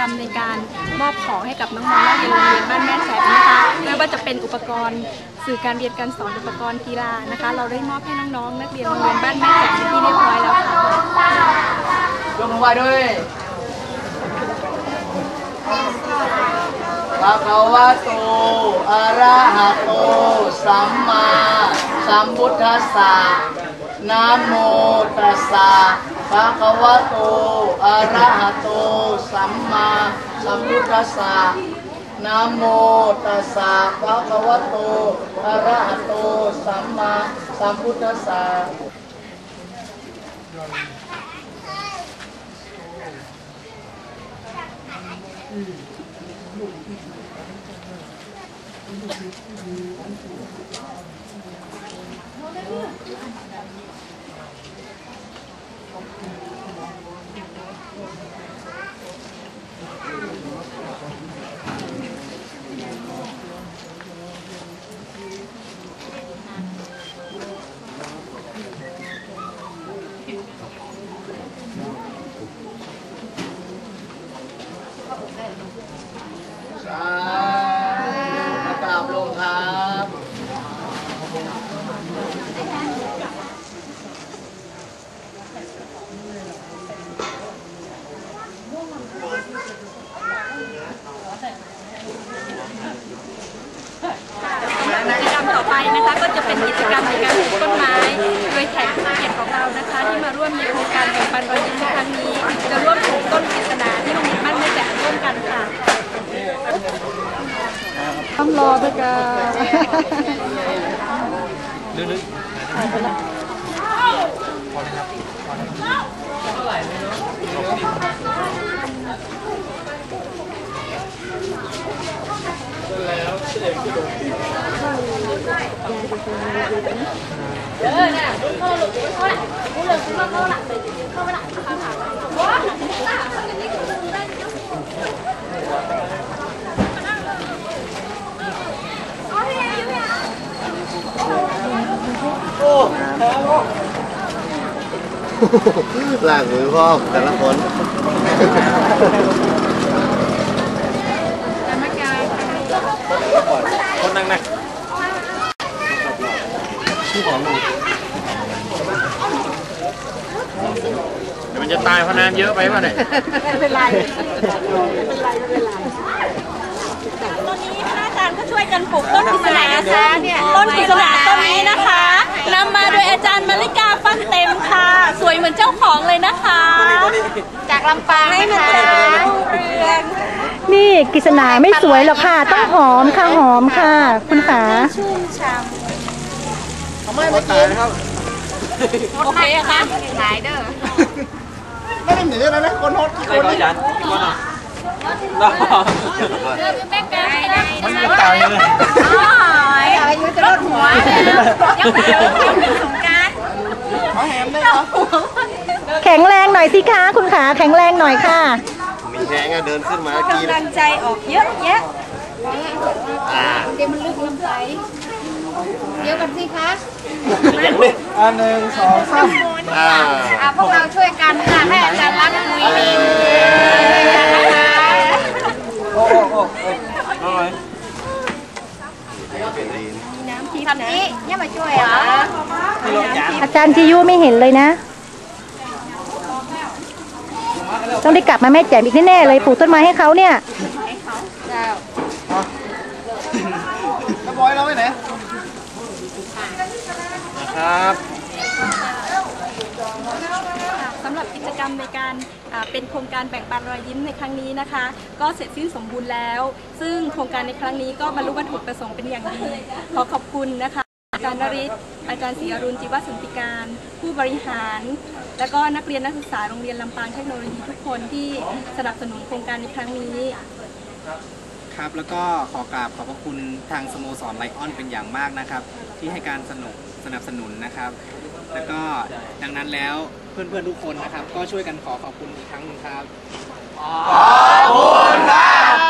รรมในการมอบของให้กับน้องๆนักเรียนโรงเรียนบ้านแม่แสนนะคะไม่ว่าจะเป็นอุปกรณ์สื่อการเรียนการสอนอุปกรณ์กีฬานะคะ เราได้มอบให้น้องๆนักเรียนโรงเรียนบ้านแม่แสนเป็นที่เรียบร้อยแล้วค่ะยกมือไหว้ด้วยภะคะวะโตอะระหะโต สัมมาสัมพุทธัสสะนะโมตัสสะภะคะวะโตอะระหะโตสัมมาสัมพุทธัสสะ นะโมตัสสะภะคะวะ สาสัมพุทธัสสะสาธุมากราบลงครับ กิจกรรมต่อไปนะคะก็จะ เป็นกิจกรรมในการปลูกต้นไม้ โดยแขกผู้เกียรติของเรานะคะ ที่มาร่วมในโครงการแบ่งปันรอยยิ้มในครั้งนี้ จะร่วมปลูกต้นกฤษณาที่โรงเรียนบ้านแม่แจ่มร่วมกันค่ะต้องรอด้วยกันลากมือพ่อแต่ละคน Đấy nè, thôi lục cái thôi lại. Cũng lần cũng không lại mình không lại khám phá. Quá, tả không cái nick của đây. là người không? Cả là khốn. เดี๋ยวมันจะตายเพราะน้ำเยอะไปป่ะเนี่ยไม่เป็นไรตอนนี้คณะอาจารย์ก็ช่วยกันปลูกต้นกฤษณาค่ะต้นกฤษณาต้นนี้นะคะนำมาโดยอาจารย์มาริกาฟันเต็มค่ะ สวยเหมือนเจ้าของเลยนะคะ จากลำปางให้มันเรืองนี่กฤษณาไม่สวยหรอกค่ะ ต้องหอมค่ะหอมค่ะ คุณขาชุ่มฉ่ทำไมไม่กินำโอเคอะคะขายเด้อ ไม่ได้หนีนะนะคนฮอตกี่คนนี่แม่แก้ได้มันจะตายเลยอายุจะลดหัวยังไม่ถึงสงการเอาแหมได้เหรอแข็งแรงหน่อยสิคะคุณขาแข็งแรงหน่อยค่ะ มีแรงอะเดินขึ้นมากีกำลังใจออกเยอะแยะอ่าเดี๋ยวมันลึกลำไส้เดี๋ยวกันสิคะอันหนึ่งสองสาม อ่าอะพวกเราช่วยกันค่ะให้อาจารย์รักคุยนะคะโอ้โอ้โอ้โอ้เป็นดีนทำนี้เนี่ยมาช่วยเหรออาจารย์จิยุไม่เห็นเลยนะ ต้องได้กลับมาแม่แจ่มอีกแน่ๆเลยปลูกต้นไม้ให้เขาเนี่ยแล้วบอยเราไปไหนนะครับ สำหรับกิจกรรมในการเป็นโครงการแบ่งปันรอยยิ้มในครั้งนี้นะคะ ก็เสร็จสิ้นสมบูรณ์แล้ว ซึ่งโครงการในครั้งนี้ก็บรรลุวัตถุประสงค์เป็นอย่างดีขอขอบคุณนะคะอาจารย์นริศอาจารย์ศรีอรุณจิวสันติการ ผู้บริหาร และก็นักเรียนนักศึกษาโรงเรียนลำปางเทคโนโลยีทุกคนที่สนับสนุนโครงการในครั้งนี้ครับแล้วก็ขอกราบขอบพระคุณทางสโมสรไลออนเป็นอย่างมากนะครับ ที่ให้การสนุกสนับสนุนนะครับ แล้วก็ดังนั้นแล้ว เพื่อนๆทุกคนนะครับ ก็ช่วยกันขอขอบคุณอีกครั้งหนึงครับ ขอบคุณครับ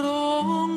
Oh.